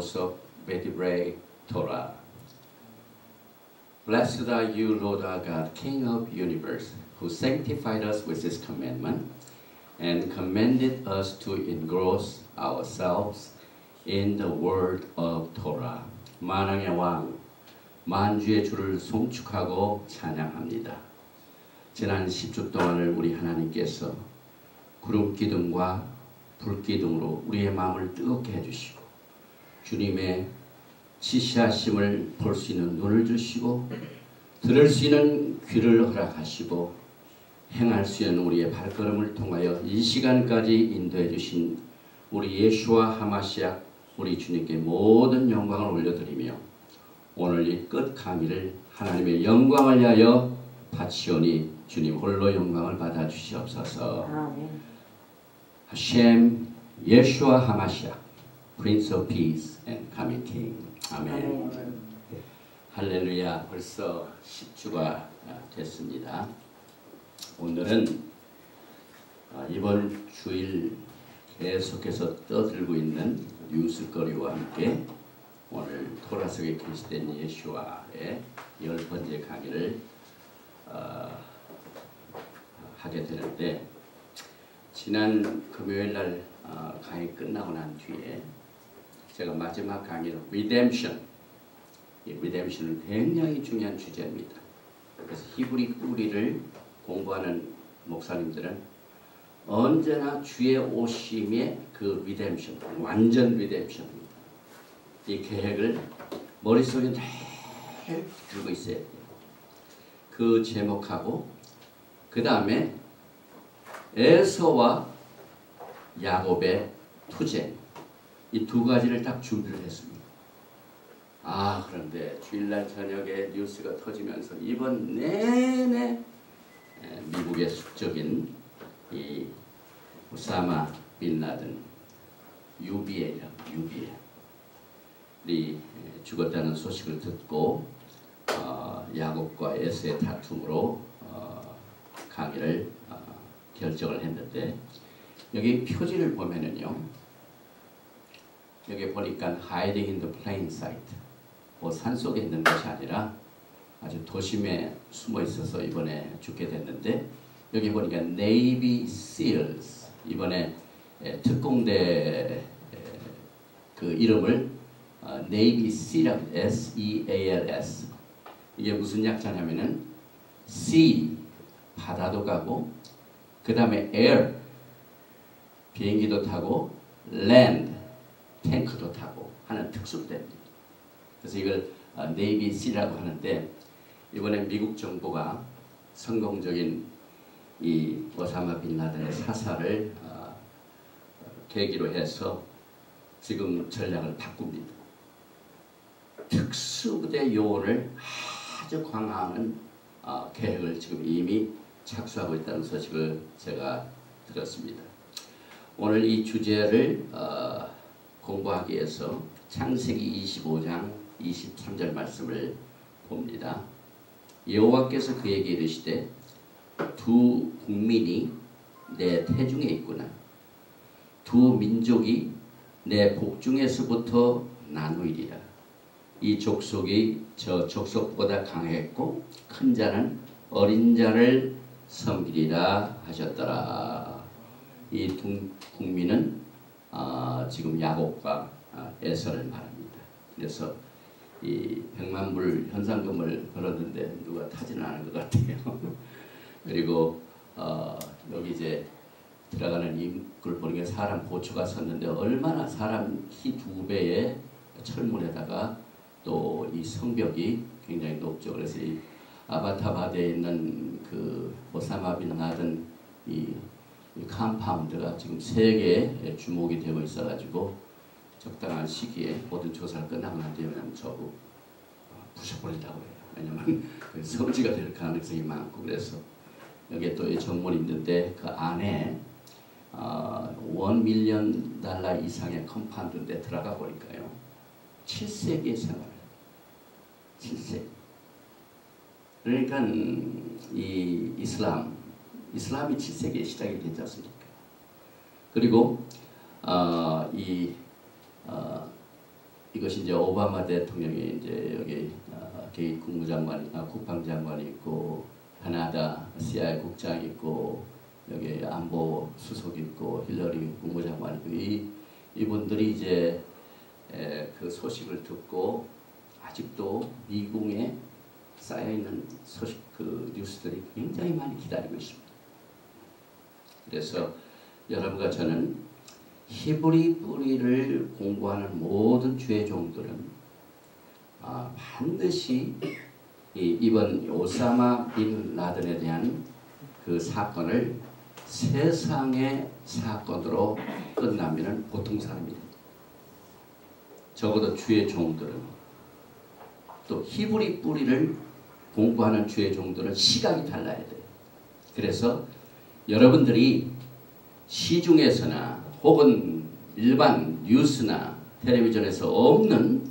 소 베디브레이 토라 Blessed are you, Lord our God, King of universe, who sanctified us with his commandment and commanded us to engross ourselves in the word of Torah. 만왕의 왕, 만주의 주를 송축하고 찬양합니다. 지난 10주 동안을 우리 하나님께서 구름 기둥과 불 기둥으로 우리의 마음을 뜨겁게 해주시고 주님의 지시하심을 볼 수 있는 눈을 주시고 들을 수 있는 귀를 허락하시고 행할 수 있는 우리의 발걸음을 통하여 이 시간까지 인도해 주신 우리 예수와 하마시아 우리 주님께 모든 영광을 올려드리며 오늘 이 끝 강의를 하나님의 영광을 위하여 바치오니 주님 홀로 영광을 받아 주시옵소서. 아멘. 예수와 하마시아 Prince of Peace and Coming King. 아멘. 아멘. 할렐루야. 벌써 10주가 됐습니다. 오늘은 아, 이번 주일 계속해서 떠들고 있는 뉴스거리와 함께 오늘 토라 속에 계시된 예수와의 열 번째 강의를 어, 하게 되는데 지난 금요일 날 어, 강의 끝나고 난 뒤에 제가 마지막 강의로 리뎀션 이 리뎀션은 굉장히 중요한 주제입니다. 그래서 히브리 뿌리를 공부하는 목사님들은 언제나 주의 오심의 그 리뎀션, 완전 리뎀션입니다. 이 계획을 머릿속에 늘 들고 있어야 돼요. 그 제목하고 그 다음에 에서와 야곱의 투쟁 이 두 가지를 딱 준비를 했습니다. 아 그런데 주일날 저녁에 뉴스가 터지면서 이번 내내 에, 미국의 숙적인 이 우사마 빈 라든 UBA라고 UBA 이 죽었다는 소식을 듣고 어, 야곱과 에스의 다툼으로 어, 강의를 어, 결정을 했는데 여기 표지를 보면은요 여기 보니까 hiding in the plain sight. 뭐 산속에 있는 것이 아니라 아주 도심에 숨어 있어서 이번에 죽게 됐는데 여기 보니까 Navy SEALs. 이번에 에, 특공대 에, 그 이름을 어, Navy SEAL S-E-A-L-S 이게 무슨 약자냐면은 sea 바다도 가고 그 다음에 air 비행기도 타고 land 탱크도 타고 하는 특수부대입니다. 그래서 이걸 어, 네이비 C라고 하는데 이번에 미국 정부가 성공적인 이 오사마 빈 라덴의 사살을 어, 계기로 해서 지금 전략을 바꿉니다. 특수부대 요원을 아주 강화하는 어, 계획을 지금 이미 착수하고 있다는 소식을 제가 들었습니다. 오늘 이 주제를 어, 공부하기 위해서 창세기 25장 23절 말씀을 봅니다. 여호와께서 그에게 이르시되 두 국민이 내 태중에 있구나. 두 민족이 내 복중에서부터 나누이리라. 이 족속이 저 족속보다 강했고 큰 자는 어린 자를 섬기리라 하셨더라. 이 두 국민은 어, 지금 야곱과 어, 에서를 말합니다. 그래서 이 백만 불 현상금을 걸었는데 누가 타지는 않은 것 같아요. 그리고 어, 여기 이제 들어가는 이걸 보니까 사람 고추가 섰는데 얼마나 사람 키 두 배의 철문에다가 또 이 성벽이 굉장히 높죠. 그래서 이 아바타바드에 있는 그 오사마 빈 라든 이, 이 컴파운드가 지금 세계에 주목이 되고 있어가지고 적당한 시기에 모든 조사를 끝나고 난 뒤에 그냥 저거 부셔버리려고 해요. 왜냐면 그 성지가 될 가능성이 많고 그래서 여기에 또 정문이 있는데 그 안에 어, 원 밀리언 달러 이상의 컴파운드인데 들어가 보니까요. 7세기의 생활. 7세기. 그러니까 이 이슬람, 이슬람이 7세기에 시작이 되지 않습니까? 그리고 어, 이 어, 이것이 이제 오바마 대통령이 이제 여기 어, 개 국무장관, 아, 국방장관이 있고 캐나다 CIA 국장이 있고 여기 안보 수석 있고 힐러리 국무장관 있고 이 이분들이 이제 에, 그 소식을 듣고 아직도 미국에 쌓여 있는 소식 그 뉴스들이 굉장히 많이 기다리고 있습니다. 그래서 여러분과 저는 히브리 뿌리를 공부하는 모든 주의 종들은 아, 반드시 이, 이번 오사마 빈 라든에 대한 그 사건을 세상의 사건으로 끝나면 보통 사람이 적어도 주의 종들은 또 히브리 뿌리를 공부하는 주의 종들은 시각이 달라야 돼요. 그래서 여러분들이 시중에서나 혹은 일반 뉴스나 텔레비전에서 없는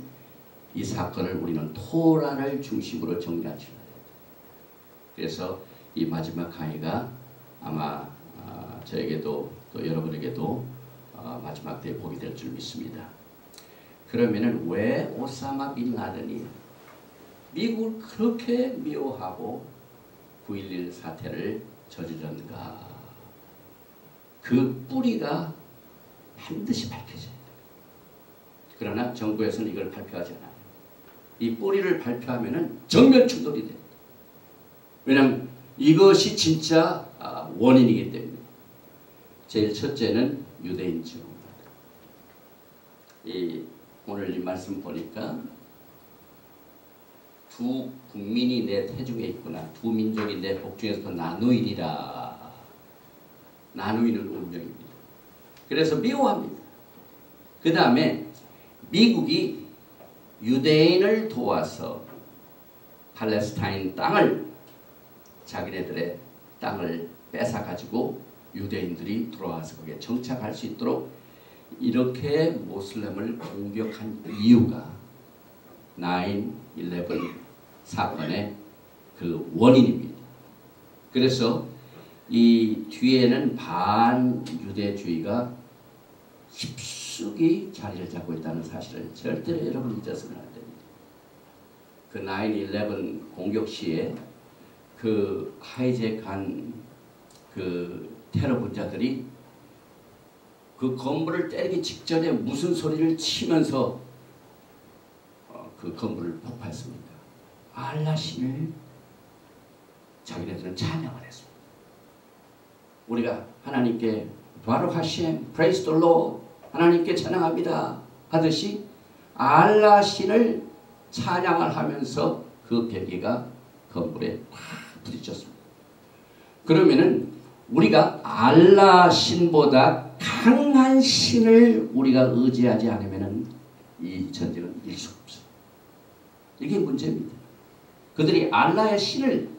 이 사건을 우리는 토라를 중심으로 정리하셔야 돼요. 그래서 이 마지막 강의가 아마 어, 저에게도 또 여러분에게도 어, 마지막 대복이 될줄 믿습니다. 그러면은 왜 오사마 빈 라덴이 미국을 그렇게 미워하고 9.11 사태를 저질렀는가? 그 뿌리가 반드시 밝혀져야 돼요. 그러나 정부에서는 이걸 발표하지 않아요. 이 뿌리를 발표하면 정면 충돌이 돼요. 왜냐하면 이것이 진짜 아, 원인이기 때문에. 제일 첫째는 유대인 증오입니다. 이 오늘 이 말씀 보니까 두 국민이 내 태중에 있구나. 두 민족이 내 복중에서 나누이리라. 나누이는 운명입니다. 그래서 미워합니다. 그 다음에 미국이 유대인을 도와서 팔레스타인 땅을 자기네들의 땅을 뺏어가지고 유대인들이 들어와서 거기에 정착할 수 있도록 이렇게 모슬렘을 공격한 이유가 9-11 사건의 그 원인입니다. 그래서 이 뒤에는 반유대주의가 깊숙이 자리를 잡고 있다는 사실을 절대로 여러분 잊어서는 안 됩니다. 그 9-11 공격 시에 그 하이잭한 그 테러 분자들이 그 건물을 때리기 직전에 무슨 소리를 치면서 어, 그 건물을 폭파했습니까? 알라 신을 자기네들은 찬양을 했습니다. 우리가 하나님께 바로 praise the Lord, 하나님께 찬양합니다 하듯이 알라 신을 찬양을 하면서 그 벽기가 건물에 팍 부딪혔습니다. 그러면은 우리가 알라 신보다 강한 신을 우리가 의지하지 않으면 이 전쟁은 이길 수 없어요. 이게 문제입니다. 그들이 알라의 신을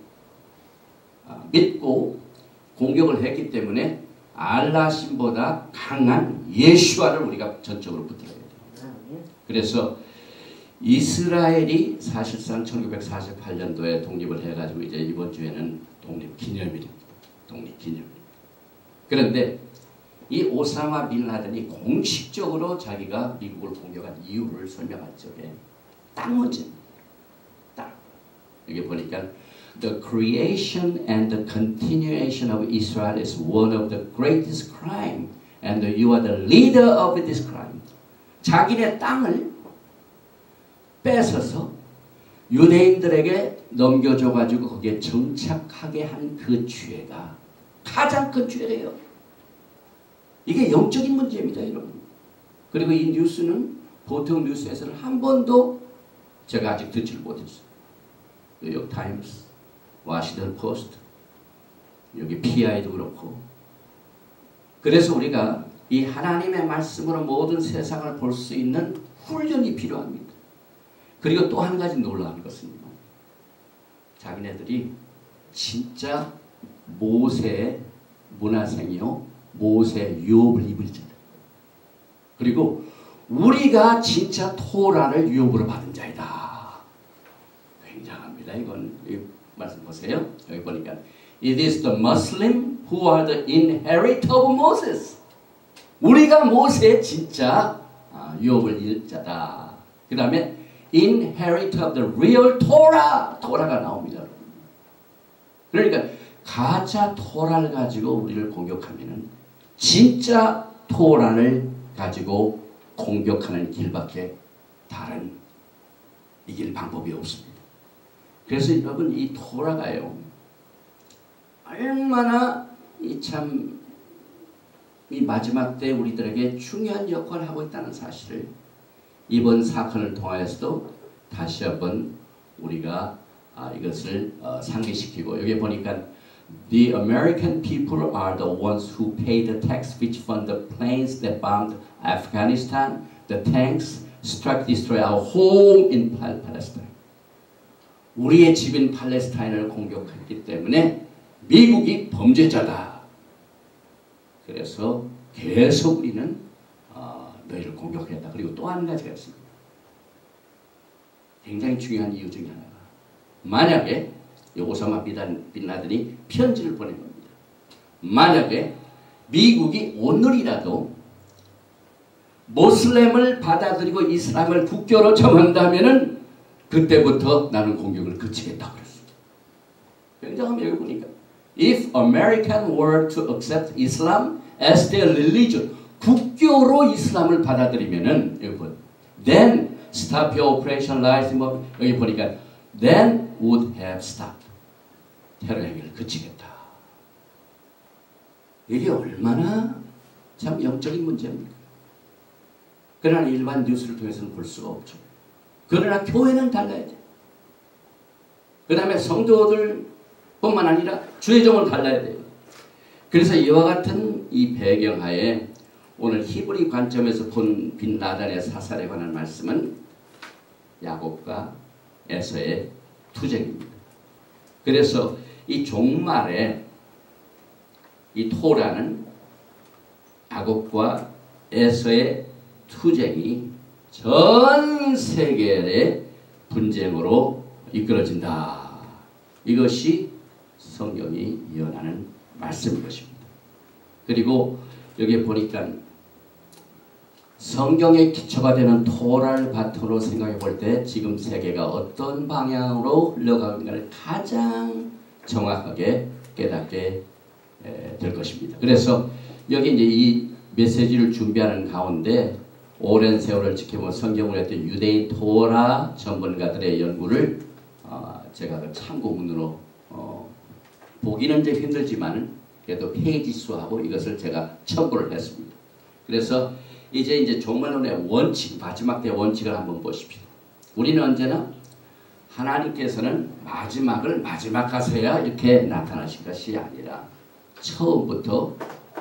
아, 믿고 공격을 했기 때문에 알라 신보다 강한 예수와를 우리가 전적으로 붙들어야 돼요. 그래서 이스라엘이 사실상 1948년도에 독립을 해가지고 이제 이번 주에는 독립 기념일입니다. 독립 기념일. 그런데 이 오사마 빈 라덴이 공식적으로 자기가 미국을 공격한 이유를 설명할 적에 땅 문제입니다. 땅. 여기 보니까 The creation and the continuation of Israel is one of the greatest crime and you are the leader of this crime. 자기네 땅을 뺏어서 유대인들에게 넘겨줘 가지고 거기에 정착하게 한 그 죄가 가장 큰 죄예요. 이게 영적인 문제입니다, 여러분. 그리고 이 뉴스는 보통 뉴스에서는 한 번도 제가 아직 듣지를 못했어요. 뉴욕 타임스, 와시던 포스트, 여기 PI도 그렇고. 그래서 우리가 이 하나님의 말씀으로 모든 세상을 볼 수 있는 훈련이 필요합니다. 그리고 또 한 가지 놀라운 것은 자기네들이 진짜 모세의 문화생이요 모세 유업을 입을 자다. 그리고 우리가 진짜 토라를 유업으로 받은 자이다. 굉장합니다. 이건 이 말씀 보세요. 여기 보니까 It is the Muslim who are the inherit of Moses. 우리가 모세의 진짜 유업을 잃 자다. 그 다음에 inherit of the real Torah. 토라가 나옵니다. 그러니까 가짜 토라를 가지고 우리를 공격하면은 진짜 토라를 가지고 공격하는 길밖에 다른 이길 방법이 없습니다. 그래서 여러분 이 토라가요 얼마나 이 참 이 마지막 때 우리들에게 중요한 역할을 하고 있다는 사실을 이번 사건을 통하여서도 다시 한번 우리가 아, 이것을 어, 상기시키고 여기 보니까 The American people are the ones who pay the tax which fund the planes that bombed Afghanistan. The tanks struck destroy our home in Palestine. 우리의 집인 팔레스타인을 공격했기 때문에 미국이 범죄자다. 그래서 계속 우리는 어, 너희를 공격했다. 그리고 또 한 가지가 있습니다. 굉장히 중요한 이유 중에 하나가 만약에 오사마 빈라든이 편지를 보낸 겁니다. 만약에 미국이 오늘이라도 모슬렘을 받아들이고 이슬람을 국교로 정한다면 그때부터 나는 공격을 그치겠다 그랬습니다. 굉장합니다. 여기 보니까 If American were to accept Islam as their religion 국교로 이슬람을 받아들이면은 then stop your operation lies 여기 보니까 then would have stopped 테러 행위를 그치겠다. 이게 얼마나 참 영적인 문제입니까? 그러나 일반 뉴스를 통해서는 볼 수가 없죠. 그러나 교회는 달라야 돼. 그 다음에 성도들 뿐만 아니라 주의종은 달라야 돼요. 그래서 이와 같은 이 배경하에 오늘 히브리 관점에서 본 빈라단의 사살에 관한 말씀은 야곱과 에서의 투쟁입니다. 그래서 이 종말에 이 토라는 야곱과 에서의 투쟁이 전 세계의 분쟁으로 이끌어진다. 이것이 성경이 예언하는 말씀인 것입니다. 그리고 여기 보니까 성경의 기초가 되는 토라를 바탕으로 생각해 볼 때 지금 세계가 어떤 방향으로 흘러가는가를 가장 정확하게 깨닫게 될 것입니다. 그래서 여기 이제 이 메시지를 준비하는 가운데 오랜 세월을 지켜본 성경을 했던 유대인 토라 전문가들의 연구를 어 제가 그 참고문으로 어 보기는 좀 힘들지만 그래도 페이지 수하고 이것을 제가 첨부를 했습니다. 그래서 이제 이제 종말론의 원칙 마지막 때 원칙을 한번 보십시오. 우리는 언제나 하나님께서는 마지막을 마지막 가서야 이렇게 나타나신 것이 아니라 처음부터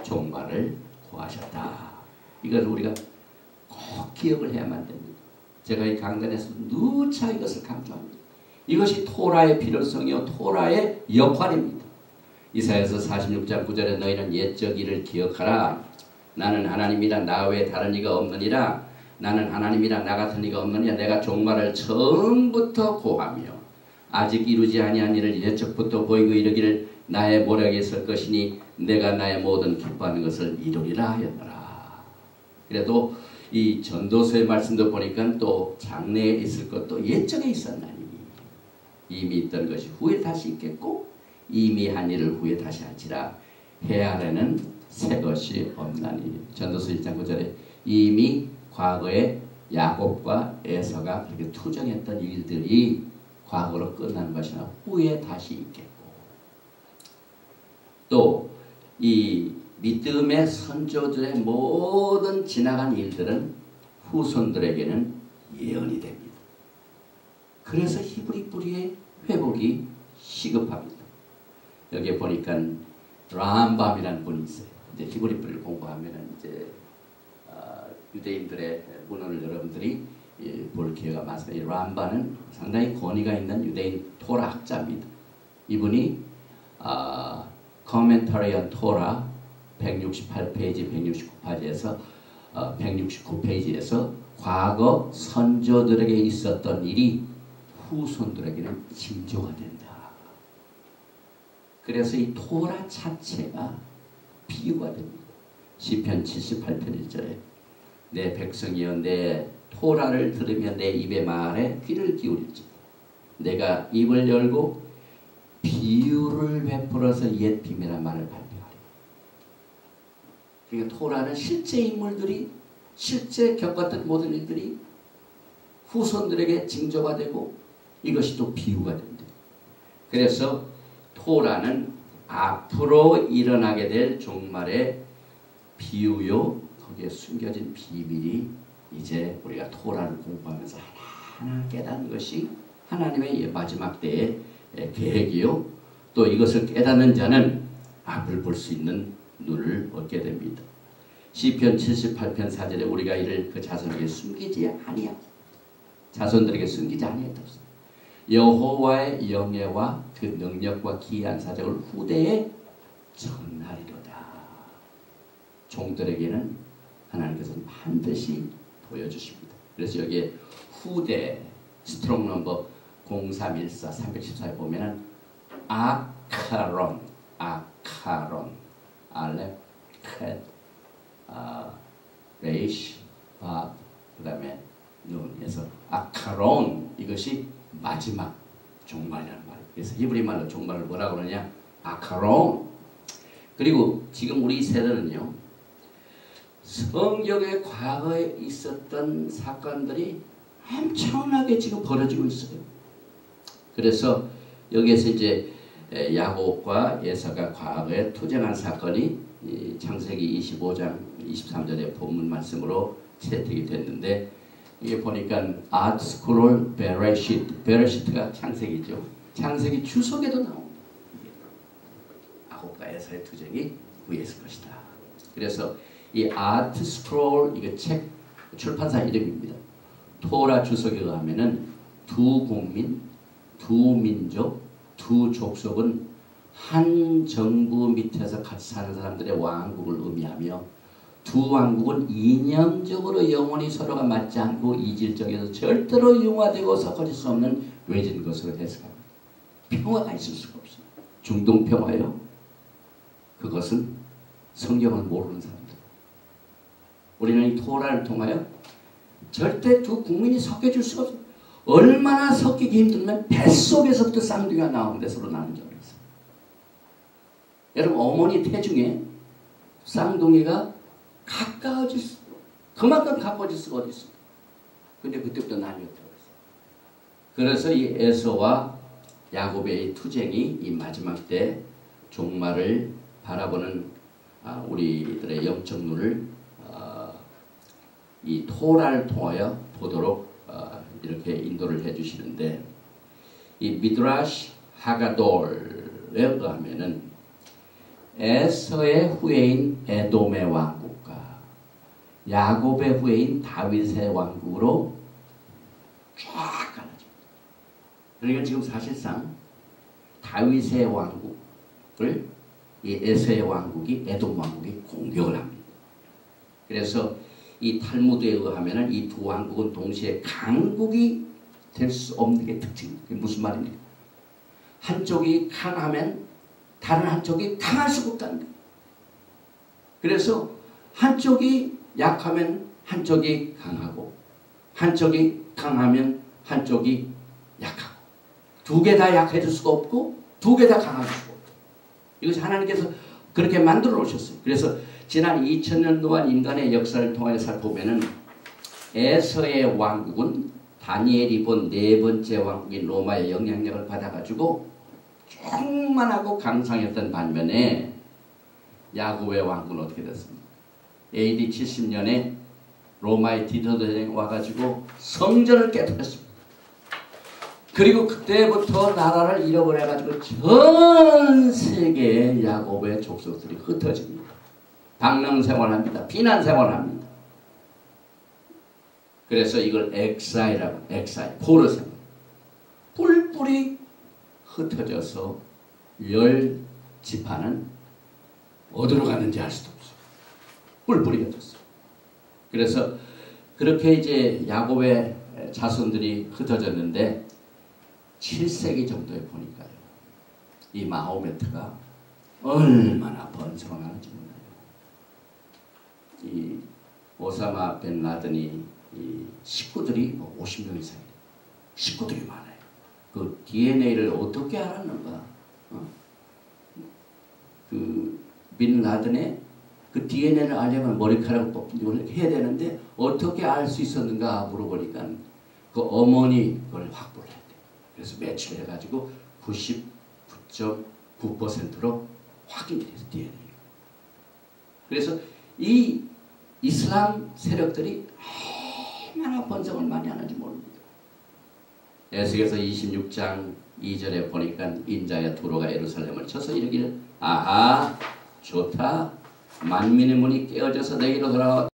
종말을 구하셨다. 이걸 우리가 꼭 기억을 해야만 됩니다. 제가 이 강단에서 누차 이것을 강조합니다. 이것이 토라의 필요성이요 토라의 역할입니다. 이사에서 46장 9절에 너희는 옛적 일을 기억하라. 나는 하나님이라 나 외에 다른 이가 없느니라. 나는 하나님이라 나 같은 이가 없느냐 내가 종말을 처음부터 고하며 아직 이루지 아니한 일을 예적부터 보이고 이르기를 나의 모략에 있을 것이니 내가 나의 모든 기뻐하는 것을 이루리라 하였더라. 그래도 이 전도서의 말씀도 보니까 또 장래에 있을 것도 예정에 있었나니 이미 있던 것이 후에 다시 있겠고 이미 한 일을 후에 다시 하지라 해 아래는 새 것이 없나니. 전도서 1장 9절에 이미 과거에 야곱과 에서가 그렇게 투정했던 일들이 과거로 끝난 것이나 후에 다시 있겠고. 또 이 믿음의 선조들의 모든 지나간 일들은 후손들에게는 예언이 됩니다. 그래서 히브리 뿌리의 회복이 시급합니다. 여기 보니까 람밤이라는 분이 있어요. 이제 히브리 뿌리를 공부하면 이제 유대인들의 문헌을 여러분들이 볼 기회가 많습니다. 이 람바는 상당히 권위가 있는 유대인 토라 학자입니다. 이분이 아, on Torah 168페이지, 169페이지에서 어, 169페이지에서 과거 선조들에게 있었던 일이 후손들에게는 징조가 된다. 그래서 이 토라 자체가 비유가 됩니다. 시편 78편 1절에 내 백성이여 내 토라를 들으며 내 입의 말에 귀를 기울일지 내가 입을 열고 비유를 베풀어서 옛 비밀한 말을 발표 그러니까 토라는 실제 인물들이 실제 겪었던 모든 일들이 후손들에게 징조가 되고 이것이 또 비유가 된다. 그래서 토라는 앞으로 일어나게 될 종말의 비유요 거기에 숨겨진 비밀이 이제 우리가 토라를 공부하면서 하나하나 깨닫는 것이 하나님의 마지막 때의 계획이요. 또 이것을 깨닫는 자는 앞을 볼 수 있는 눈을 얻게 됩니다. 시편 78편 4절에 우리가 이를 그 자손에게 숨기지 아니하고 자손들에게 숨기지 아니했다. 여호와의 영예와 그 능력과 기이한 사적을 후대에 전하리로다. 종들에게는 하나님께서는 반드시 보여주십니다. 그래서 여기에 후대 스트롱 넘버 0314 314에 보면은 아카론 아카론 알렙 캣 아, 레이시 밥 그다음에 눈에서 아카론 이것이 마지막 종말이라는 말이에요. 그래서 히브리 말로 종말을 뭐라 그러냐 아카론 그리고 지금 우리 세대는요 성경의 과거에 있었던 사건들이 엄청나게 지금 벌어지고 있어요. 그래서 여기에서 이제 야곱과 예사가 과거에 투쟁한 사건이 창세기 25장 23절의 본문 말씀으로 채택이 됐는데 이게 보니까 아트 스크롤 베레시트 베레시트가 창세기죠. 창세기 주석에도 나옵니다. 야곱과 예사의 투쟁이 위에서 것이다. 그래서 이 아트 스크롤 이거 책 출판사 이름입니다. 토라 주석에 의하면은 두 국민, 두 민족, 두 족속은 한 정부 밑에서 같이 사는 사람들의 왕국을 의미하며 두 왕국은 이념적으로 영원히 서로가 맞지 않고 이질적에서 절대로 융화되고 섞어질 수 없는 외진 것으로 해석합니다. 평화가 있을 수가 없습니다. 중동 평화요. 그것은 성경을 모르는 사람들. 우리는 이 토라를 통하여 절대 두 국민이 섞여줄 수가 없어요. 얼마나 섞이기 힘들면 뱃속에서부터 쌍둥이가 나오는데 서로 나는 줄 알았어요. 여러분 어머니 태중에 쌍둥이가 가까워질 수 그만큼 가까워질 수가 어디 있습니까? 근데 그때부터 나뉘었다고 했어요. 그래서 이 에서와 야곱의 투쟁이 이 마지막 때 종말을 바라보는 아, 우리들의 영적 눈을 이 토라를 통하여 보도록 어, 이렇게 인도를 해주시는데 이 미드라시 하가돌에 의하면은 에서의 후예인 에돔의 왕국과 야곱의 후예인 다윗의 왕국으로 쫙 갈라집니다. 그러니까 지금 사실상 다윗의 왕국을 이 에서의 왕국이 에돔 왕국이 공격을 합니다. 그래서 이 탈무드에 의하면 이 두 왕국은 동시에 강국이 될 수 없는 게 특징입니다. 무슨 말입니까? 한쪽이 강하면 다른 한쪽이 강할 수가 없다는 거예요. 그래서 한쪽이 약하면 한쪽이 강하고 한쪽이 강하면 한쪽이 약하고 두 개 다 약해질 수가 없고 두 개 다 강할 수가 없고 이것이 하나님께서 그렇게 만들어 놓으셨어요. 그래서 지난 2000년 동안 인간의 역사를 통해 살펴보면은 에서의 왕국은 다니엘이 본 네 번째 왕국인 로마의 영향력을 받아가지고 충만하고 강성했던 반면에 야구의 왕국은 어떻게 됐습니까? AD 70년에 로마의 디도 대전이 와가지고 성전을 깨뜨렸습니다. 그리고 그때부터 나라를 잃어버려가지고 전 세계의 야곱의 족속들이 흩어집니다. 방랑 생활합니다. 비난 생활합니다. 그래서 이걸 엑사이라고 엑사이 포르 생활. 뿔뿔이 흩어져서 열 지파는 어디로 갔는지 알 수도 없어. 뿔뿔이 흩었어. 그래서 그렇게 이제 야곱의 자손들이 흩어졌는데 7세기 정도에 보니까요. 이 마호메트가 얼마나 번성을 하는지 몰라요. 이 오사마 벤 라든이 이 식구들이 뭐 50명 이상이에요. 식구들이 많아요. 그 DNA를 어떻게 알았는가? 어? 그빈 라든의 그 DNA를 알려면 머리카락을 이렇게 해야 되는데 어떻게 알 수 있었는가 물어보니까 그 어머니 그걸 확보를 했대. 그래서 매치를 해가지고 99.9%로 확인이 됐어 DNA. 그래서 이 이슬람 세력들이 얼마나 번성을 많이 하는지 모릅니다. 에스겔서 26장 2절에 보니까 인자야 두로가 예루살렘을 쳐서 이르기를 아하 좋다 만민의 문이 깨어져서 내게로 돌아와